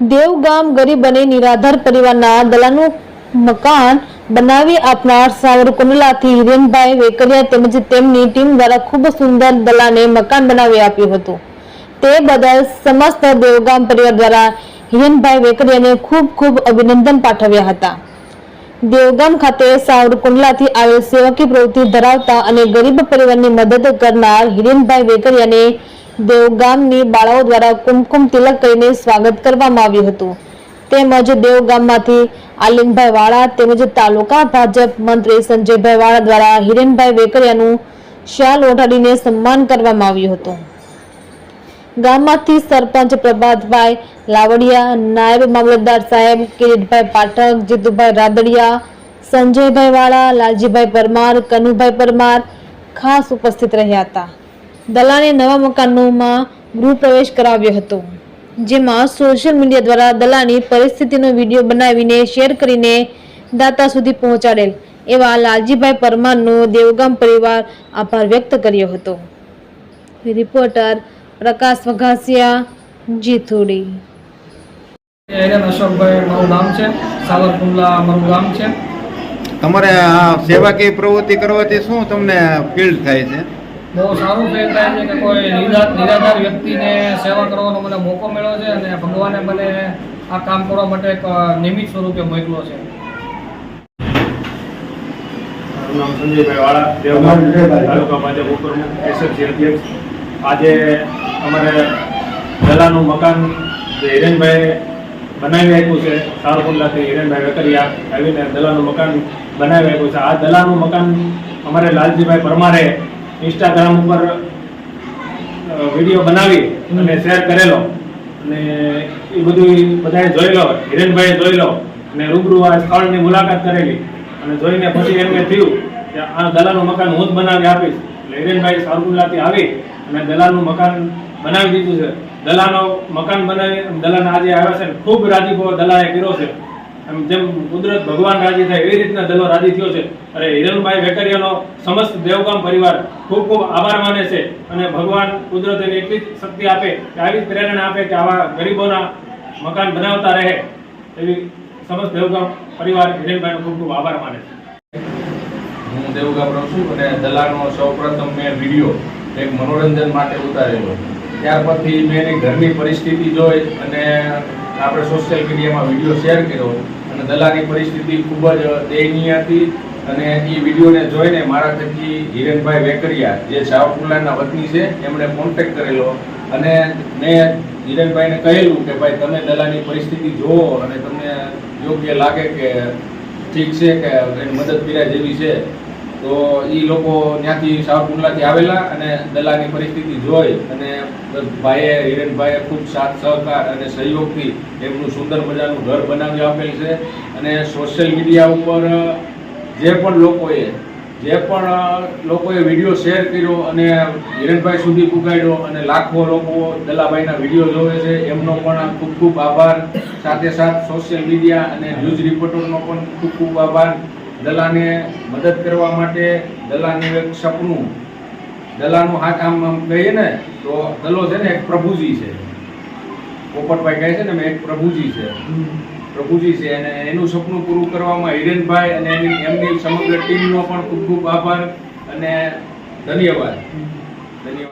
દેવગામ ગરીબ અને નિરાધાર પરિવારના દલાનું મકાન બનાવી આપનાર સાવરકુંડલાથી હિરેનભાઈ વેકરિયા તેમજ તેમની ટીમ દ્વારા ખૂબ સુંદર દલાને મકાન બનાવી આપ્યું હતું. તે બદલ સમસ્ત દેવગામ પરિવાર દ્વારા હિરેનભાઈ વેકરિયાને ખૂબ ખૂબ અભિનંદન પાઠવ્યા હતા. દેવગામ ખાતે સાવરકુંડલાથી આવેલ સેવકી પ્રવૃત્તિ ધરાવતા અને ગરીબ પરિવારની મદદ કરનાર હિરેનભાઈ વેકરિયાને દેવગામની બાળાઓ દ્વારા કુમકુમ તિલક કરીને સ્વાગત કરવામાં આવ્યું હતું. તેમજ દેવગામમાંથી આલિંગભાઈ વાળા તેમજ તાલુકા ભાજપ મંત્રી સંજયભાઈ વાળા દ્વારા હિરેનભાઈ વેકરિયાનું શાલ ઓઢાડીને સન્માન કરવામાં આવ્યું હતું. ગામમાંથી સરપંચ પ્રભાતભાઈ લાવડિયા, નાયબ મામલતદાર સાહેબ કિરીટભાઈ પાઠક, જીતુભાઈ રાદડિયા, સંજયભાઈ વાળા, લાલજીભાઈ પરમાર, કનુભાઈ પરમાર ખાસ ઉપસ્થિત રહ્યા હતા. દલાને નવા મકાનોમાં ગૃહપ્રવેશ કરાવ્યો હતો. જેમાં સોશિયલ મીડિયા દ્વારા દલાની પરિસ્થિતિનો વીડિયો બનાવીને શેર કરીને દાતા સુધી પહોંચાડેલ એવા લાલજીભાઈ પરમારનો દેવગામ પરિવાર આભાર વ્યક્ત કર્યો હતો. રિપોર્ટર પ્રકાશ વઘાસિયા જીથોડી એરન અશોકભાઈ મારું નામ છે. સાવરકુંડલા મારું ગામ છે. તમારે આ સેવાકીય પ્રવૃત્તિ કરવાથી શું તમને ફીલ થાય છે? બહુ સારું ફીલ થાય છે કે કોઈ નિરાધાર વ્યક્તિને સેવા કરવાનો મને મોકો મળ્યો છે અને ભગવાને મને આ કામ કરવા માટે એક નિયમિત સ્વરૂપે મોકલો છે. આજે અમારે દલાનું મકાન જે હિરેનભાઈ બનાવી આપ્યું છે સારકુંડલાથી હિરેનભાઈ વેકરિયા આવીને દલાનું મકાન બનાવી આપ્યું છે. આ દલાનું મકાન અમારે લાલજીભાઈ પરમારે ઇન્સ્ટાગ્રામ ઉપર વીડિયો બનાવી અને શેર કરેલો. અને એ બધું બધાએ જોઈ લો હિરેનભાઈએ જોઈ લો અને રૂબરૂ આ સ્થળની મુલાકાત કરેલી. અને જોઈને પછી એમને થયું કે આ દલાલનું મકાન હું જ બનાવી આપીશ. એટલે હિરેનભાઈ સારકુલ્લાથી આવી અને દલાલનું મકાન બનાવી દીધું છે. દલાનો મકાન બનાવી દલાના આજે આવ્યા છે ખૂબ રાજીપો દલાએ કર્યો છે. એમ જેમ કુદરત ભગવાન રાજી થાય એવી રીતના દલો રાજી થયો છે. અરે હિરણભાઈ વેકરિયાનો સમસ્ત દેવગામ પરિવાર ખૂબ ખૂબ આભાર માને છે અને ભગવાન કુદરત એને એટલી જ શક્તિ આપે કે આવી પ્રેરણા આપે કે આવા ગરીબોના મકાન બનાવતા રહે. એવી સમસ્ત દેવગામ પરિવાર હિરેનભાઈનો ખૂબ ખૂબ આભાર માને છે. હું દેવગામ રહું છું અને દલાલનો સૌપ્રથમ મેં વીડિયો એક મનોરંજન માટે ઉતારેલો. ત્યાર પછી મેં એની ઘરની પરિસ્થિતિ જોઈ અને આપણે સોશિયલ મીડિયામાં વીડિયો શેર કર્યો અને દલાની પરિસ્થિતિ ખૂબ જ દયનીય હતી અને એ વિડીયોને જોઈને મારા થકી હિરેનભાઈ વેકરિયા, જે સાવકુલાના વતની છે, એમણે કોન્ટેક્ટ કરેલો અને મેં હિરેનભાઈને કહેલું કે ભાઈ તમે દલાની પરિસ્થિતિ જુઓ અને તમને યોગ્ય લાગે કે ઠીક છે કે મદદ કર્યા જેવી છે તો એ લોકો ત્યાંથી સાવરકુંડલાથી આવેલા અને દલાની પરિસ્થિતિ જોઈ અને ભાઈએ, હિરેનભાઈએ ખૂબ સાથ, સહકાર અને સહયોગથી એમનું સુંદર મજાનું ઘર બનાવી આપેલ છે. અને સોશિયલ મીડિયા ઉપર જે પણ લોકોએ, જે પણ લોકોએ વીડિયો શેર કર્યો અને હિરેનભાઈ સુધી પુગાડ્યો અને લાખો લોકો દલાભાઈના વીડિયો જોવે છે, એમનો પણ ખૂબ ખૂબ આભાર. સાથે સાથ સોશિયલ મીડિયા અને ન્યૂઝ રિપોર્ટરનો પણ ખૂબ ખૂબ આભાર. દલાને મદદ કરવા માટે દલાનું એક સપનું દલાનું હાથ આમ આમ કહીએ ને તો દલો છે ને એક પ્રભુજી છે. પોપટભાઈ કહે છે ને મેં એક પ્રભુજી છે. પ્રભુજી છે અને એનું સપનું પૂરું કરવામાં હિરેનભાઈ અને એની એમની સમગ્ર ટીમનો પણ ખૂબ ખૂબ આભાર અને ધન્યવાદ. ધન્યવાદ.